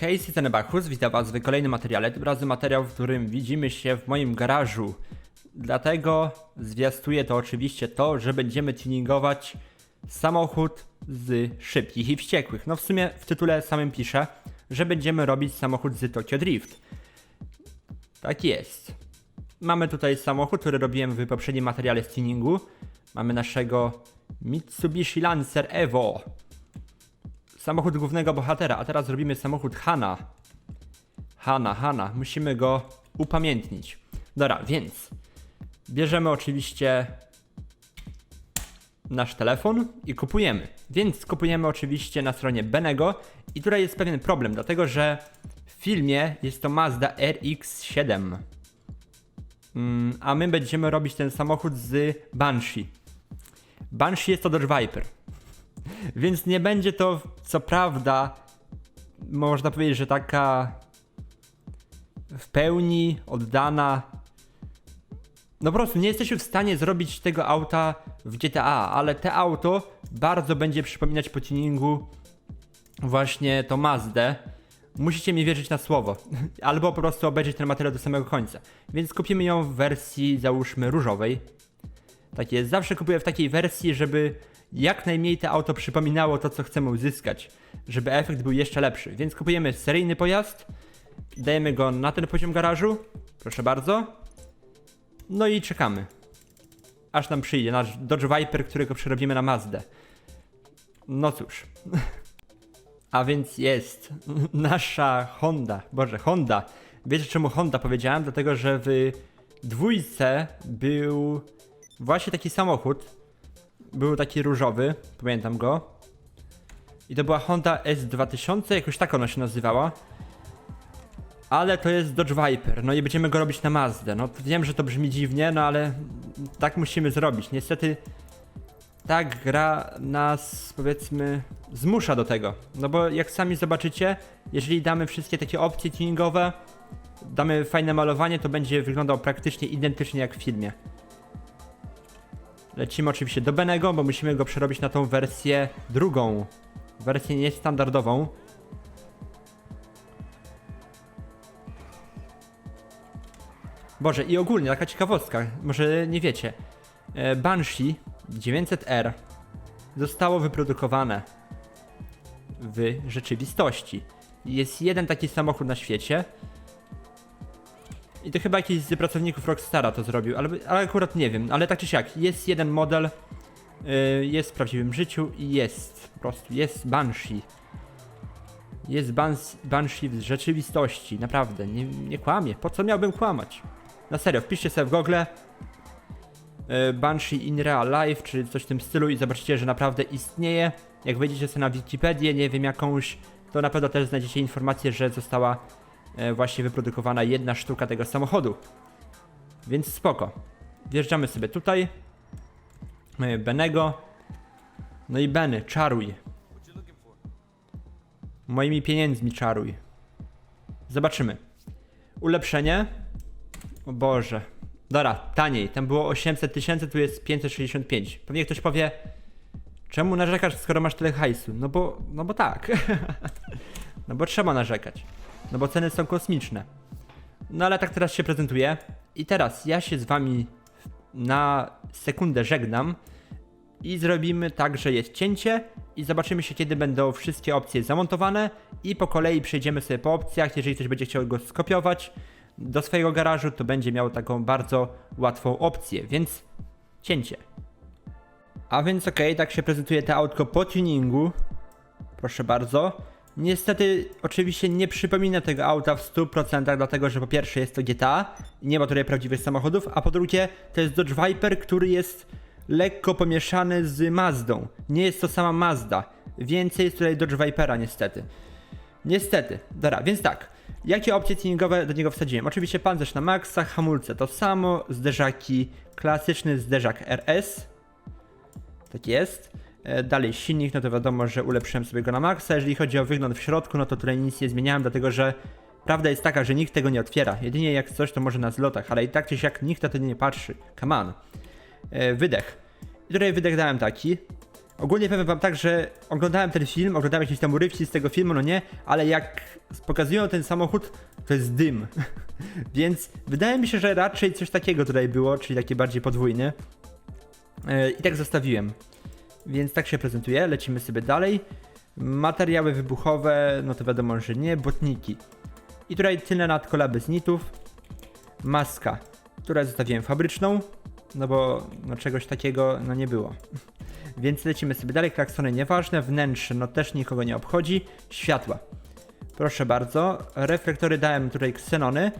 Hej, jestem Bachus, witam was w kolejnym materiale, tym razem materiał, w którym widzimy się w moim garażu. Dlatego zwiastuje to oczywiście to, że będziemy tuningować samochód z szybkich i wściekłych. No w sumie w tytule samym piszę, że będziemy robić samochód z Tokyo Drift. Tak jest. Mamy tutaj samochód, który robiłem w poprzednim materiale z tuningu. Mamy naszego Mitsubishi Lancer Evo samochód głównego bohatera, a teraz zrobimy samochód Hana. Hana, Hana, musimy go upamiętnić. Dobra, więc bierzemy oczywiście nasz telefon i kupujemy. Więc kupujemy oczywiście na stronie Benego i tutaj jest pewien problem, dlatego że w filmie jest to Mazda RX-7. Mm, a my będziemy robić ten samochód z Banshee. Banshee jest to Dodge Viper. Więc nie będzie to, co prawda, można powiedzieć, że taka w pełni oddana. No po prostu nie jesteśmy w stanie zrobić tego auta w GTA, ale te auto bardzo będzie przypominać po tuningu właśnie to Mazdę. Musicie mi wierzyć na słowo, albo po prostu obejrzeć ten materiał do samego końca. Więc kupimy ją w wersji, załóżmy, różowej. Tak jest, zawsze kupuję w takiej wersji, żeby jak najmniej to auto przypominało to, co chcemy uzyskać, żeby efekt był jeszcze lepszy. Więc kupujemy seryjny pojazd, dajemy go na ten poziom garażu, proszę bardzo, no i czekamy. Aż nam przyjdzie nasz Dodge Viper, którego przerobimy na Mazdę. No cóż. A więc jest nasza Honda, Boże, Honda. Wiecie czemu Honda powiedziałem? Dlatego, że w dwójce był właśnie taki samochód, był taki różowy, pamiętam go. I to była Honda S2000, jakoś tak ona się nazywała. Ale to jest Dodge Viper, no i będziemy go robić na Mazdę. No wiem, że to brzmi dziwnie, no ale tak musimy zrobić. Niestety tak gra nas, powiedzmy, zmusza do tego. No bo jak sami zobaczycie, jeżeli damy wszystkie takie opcje tuningowe, damy fajne malowanie, to będzie wyglądał praktycznie identycznie jak w filmie. Lecimy oczywiście do Benego, bo musimy go przerobić na tą wersję drugą. Wersję niestandardową. Boże, i ogólnie taka ciekawostka, może nie wiecie. E, Banshee 900R zostało wyprodukowane w rzeczywistości. Jest jeden taki samochód na świecie, i to chyba jakiś z pracowników Rockstara to zrobił, ale, ale akurat nie wiem, ale tak czy siak, jest jeden model, yy, jest w prawdziwym życiu i jest, po prostu, jest Banshee. Jest Bans Banshee w rzeczywistości, naprawdę, nie, nie kłamie, po co miałbym kłamać? Na serio, wpiszcie sobie w Google yy, Banshee in real life, czy coś w tym stylu i zobaczycie, że naprawdę istnieje. Jak wejdziecie sobie na Wikipedię, nie wiem, jakąś, to na pewno też znajdziecie informację, że została właśnie wyprodukowana jedna sztuka tego samochodu. Więc spoko. Wjeżdżamy sobie tutaj. Mamy Benego. No i Beny, czaruj. Moimi pieniędzmi czaruj. Zobaczymy. Ulepszenie. O Boże. Dobra, taniej. Tam było 800 tysięcy, tu jest 565. Pewnie ktoś powie, czemu narzekasz, skoro masz tyle hajsu? No bo, no bo tak. no bo trzeba narzekać. No bo ceny są kosmiczne. No ale tak teraz się prezentuje. I teraz ja się z wami na sekundę żegnam. I zrobimy tak, że jest cięcie i zobaczymy się kiedy będą wszystkie opcje zamontowane i po kolei przejdziemy sobie po opcjach, jeżeli ktoś będzie chciał go skopiować do swojego garażu, to będzie miał taką bardzo łatwą opcję, więc cięcie. A więc okay, tak się prezentuje to autko po tuningu. Proszę bardzo. Niestety, oczywiście nie przypomina tego auta w 100%, dlatego że po pierwsze jest to GTA, nie ma tutaj prawdziwych samochodów, a po drugie to jest Dodge Viper, który jest lekko pomieszany z Mazdą. Nie jest to sama Mazda. Więcej jest tutaj Dodge Vipera niestety. Niestety. Dobra, więc tak. Jakie opcje tuningowe do niego wsadziłem? Oczywiście pancerz na maksa, hamulce to samo, zderzaki, klasyczny zderzak RS. Tak jest. E, dalej silnik, no to wiadomo, że ulepszyłem sobie go na maksa. Jeżeli chodzi o wygląd w środku, no to tutaj nic nie zmieniałem, dlatego że prawda jest taka, że nikt tego nie otwiera. Jedynie jak coś, to może na zlotach, ale i tak czy siak nikt na to nie patrzy. Come on. E, wydech. I tutaj wydech dałem taki. Ogólnie powiem wam tak, że oglądałem ten film, oglądałem jakieś tam urywki z tego filmu, no nie, ale jak pokazują ten samochód, to jest dym. Więc wydaje mi się, że raczej coś takiego tutaj było, czyli takie bardziej podwójne. I tak zostawiłem. Więc tak się prezentuje, lecimy sobie dalej. Materiały wybuchowe, no to wiadomo, że nie, botniki. I tutaj tyle nad kolaby z nitów. Maska, która zostawiłem fabryczną, no bo no czegoś takiego no nie było. Więc lecimy sobie dalej, klaksony nieważne, wnętrze no też nikogo nie obchodzi, światła. Proszę bardzo, reflektory dałem tutaj ksenony,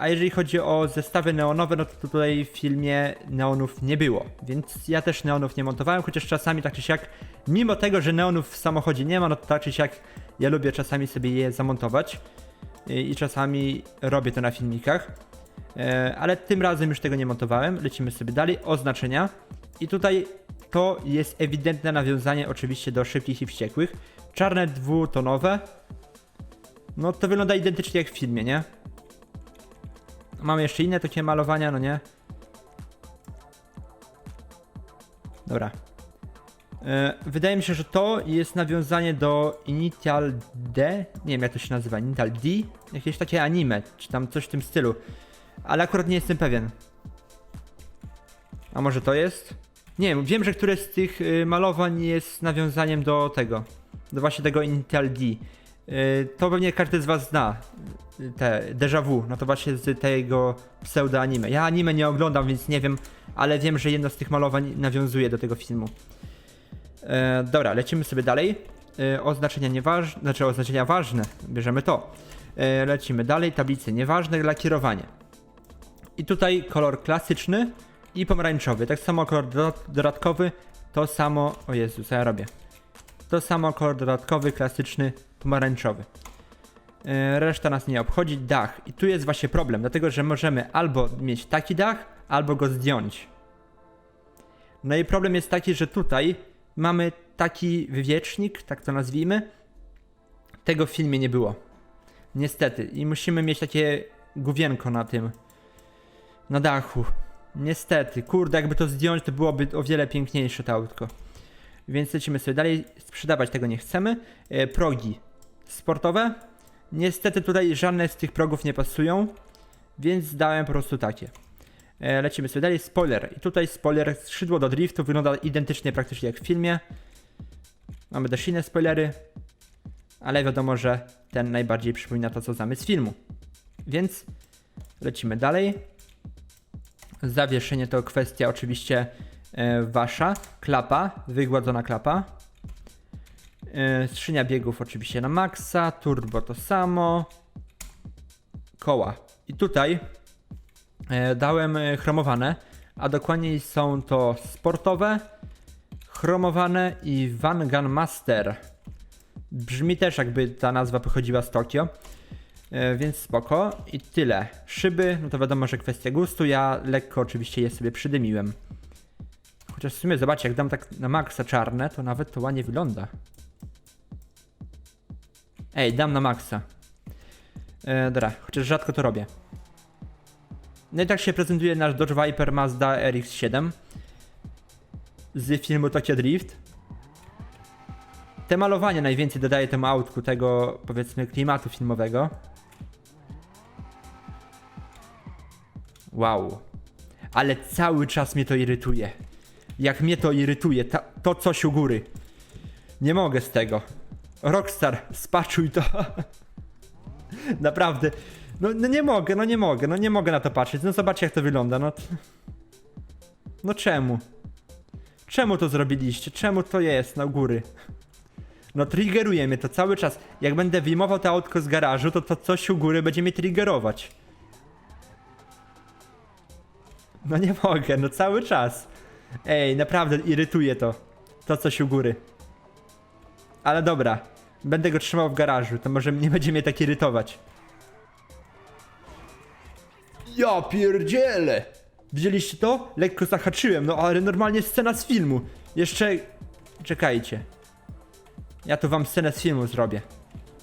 a jeżeli chodzi o zestawy neonowe, no to tutaj w filmie neonów nie było, więc ja też neonów nie montowałem, chociaż czasami tak czy siak, mimo tego, że neonów w samochodzie nie ma, no to tak czy siak ja lubię czasami sobie je zamontować i i czasami robię to na filmikach. E, ale tym razem już tego nie montowałem. Lecimy sobie dalej. Oznaczenia. I tutaj to jest ewidentne nawiązanie oczywiście do szybkich i wściekłych. Czarne dwutonowe. No to wygląda identycznie jak w filmie, nie? Mamy jeszcze inne takie malowania, no nie? Dobra. E, Wydaje mi się, że to jest nawiązanie do Initial D. Nie wiem jak to się nazywa, Initial D? Jakieś takie anime, czy tam coś w tym stylu. Ale akurat nie jestem pewien. A może to jest? Nie wiem, wiem, że któreś z tych y, malowań jest nawiązaniem do tego. Do właśnie tego Initial D. Y, to pewnie każdy z was zna. y, Te Deja Vu, no to właśnie z tego pseudo anime. Ja anime nie oglądam, więc nie wiem, ale wiem, że jedno z tych malowań nawiązuje do tego filmu. E, dobra, lecimy sobie dalej. E, oznaczenia nieważne, znaczy oznaczenia ważne, bierzemy to. E, lecimy dalej, tablice nieważne, lakierowanie. I tutaj kolor klasyczny i pomarańczowy. Tak samo kolor dodat- dodatkowy, to samo. O Jezu, co ja robię? To samo kolor dodatkowy, klasyczny, pomarańczowy. E, Reszta nas nie obchodzi. Dach. I tu jest właśnie problem, dlatego że możemy albo mieć taki dach, albo go zdjąć. No i problem jest taki, że tutaj mamy taki wywiecznik, tak to nazwijmy. Tego w filmie nie było. Niestety. I musimy mieć takie główienko na tym. Na dachu. Niestety. Kurde, jakby to zdjąć, to byłoby o wiele piękniejsze to autko. Więc lecimy sobie dalej. Sprzedawać tego nie chcemy. E, progi sportowe. Niestety tutaj żadne z tych progów nie pasują. Więc dałem po prostu takie. E, lecimy sobie dalej. Spoiler. I tutaj spoiler skrzydło do driftu wygląda identycznie praktycznie jak w filmie. Mamy też inne spoilery. Ale wiadomo, że ten najbardziej przypomina to, co znamy z filmu. Więc lecimy dalej. Zawieszenie to kwestia oczywiście e, wasza. Klapa, wygładzona klapa. E, skrzynia biegów oczywiście na maksa. Turbo to samo. Koła. I tutaj e, dałem e, chromowane, a dokładniej są to sportowe, chromowane i Van Gun Master. Brzmi też jakby ta nazwa pochodziła z Tokio. Więc spoko. I tyle. Szyby, no to wiadomo, że kwestia gustu. Ja lekko oczywiście je sobie przydymiłem. Chociaż w sumie zobaczcie, jak dam tak na maksa czarne, to nawet to ładnie wygląda. Ej, dam na maksa. E, dobra, chociaż rzadko to robię. No i tak się prezentuje nasz Dodge Viper Mazda RX-7 z filmu Tokyo Drift. Te malowanie najwięcej dodaje temu autku tego, powiedzmy, klimatu filmowego. Wow. Ale cały czas mnie to irytuje. Jak mnie to irytuje, ta, to coś u góry. Nie mogę z tego. Rockstar, spaczuj to. Naprawdę. No, no nie mogę, no nie mogę, no nie mogę na to patrzeć. No zobaczcie jak to wygląda, no. No czemu? Czemu to zrobiliście? Czemu to jest na góry? No triggeruje mnie to cały czas. Jak będę wyjmował to autko z garażu, to to coś u góry będzie mnie triggerować. No nie mogę, no cały czas. Ej, naprawdę irytuje to. To coś u góry. Ale dobra. Będę go trzymał w garażu, to może nie będzie mnie tak irytować. Ja pierdzielę! Widzieliście to? Lekko zahaczyłem, no ale normalnie scena z filmu. Jeszcze... Czekajcie. Ja tu wam scenę z filmu zrobię.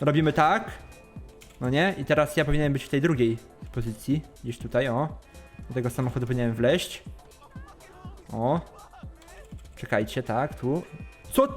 Robimy tak. No nie? I teraz ja powinienem być w tej drugiej pozycji. Gdzieś tutaj, o. Do tego samochodu powinienem wleźć. O. Czekajcie, tak, tu. Co?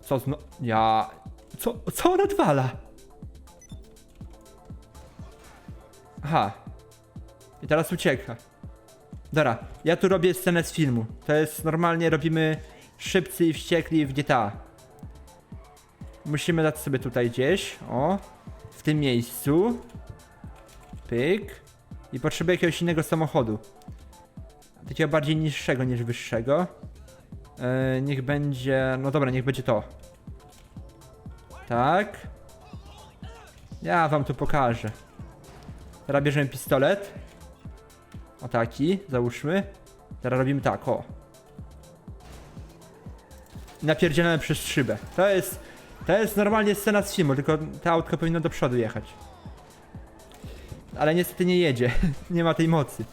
Co zno... Ja... Co, co on odwala? Aha. I teraz ucieka. Dobra, ja tu robię scenę z filmu. To jest normalnie robimy szybcy i wściekli w GTA. Musimy dać sobie tutaj gdzieś, o, w tym miejscu. Pyk. I potrzebuję jakiegoś innego samochodu. Takiego bardziej niższego niż wyższego. E, niech będzie, no dobra, niech będzie to. Tak. Ja wam tu pokażę. Teraz bierzemy pistolet. O taki, załóżmy. Teraz robimy tak, o. Napierdzielamy przez szybę. To jest, to jest normalnie scena z filmu, tylko to autko powinno do przodu jechać. Ale niestety nie jedzie, nie ma tej mocy.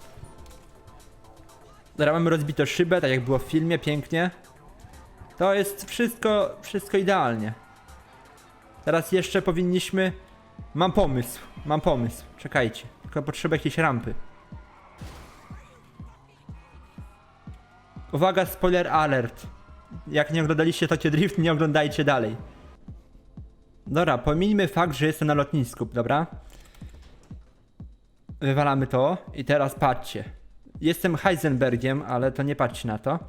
Teraz mamy rozbitą szybę, tak jak było w filmie, pięknie. To jest wszystko, wszystko idealnie. Teraz jeszcze powinniśmy... Mam pomysł, mam pomysł. Czekajcie, tylko potrzebuję jakiejś rampy. Uwaga, spoiler alert. Jak nie oglądaliście Tokyo Drift, nie oglądajcie dalej. Dobra, pomijmy fakt, że jestem na lotnisku, dobra? Wywalamy to i teraz patrzcie. Jestem Heisenbergiem, ale to nie patrzcie na to.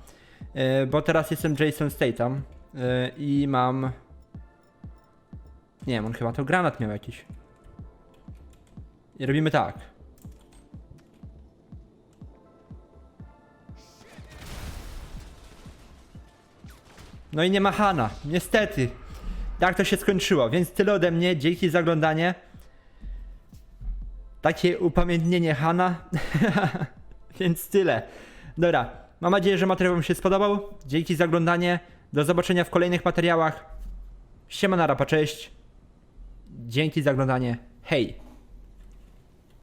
Yy, bo teraz jestem Jason Statham yy, i mam... Nie wiem, on chyba to granat miał jakiś. I robimy tak. No i nie ma Hana, niestety. Tak to się skończyło, więc tyle ode mnie, dzięki za oglądanie. Takie upamiętnienie Hana. więc tyle. Dobra, mam nadzieję, że materiał Wam się spodobał. Dzięki za oglądanie. Do zobaczenia w kolejnych materiałach. Siema na rapa, cześć. Dzięki za oglądanie. Hej!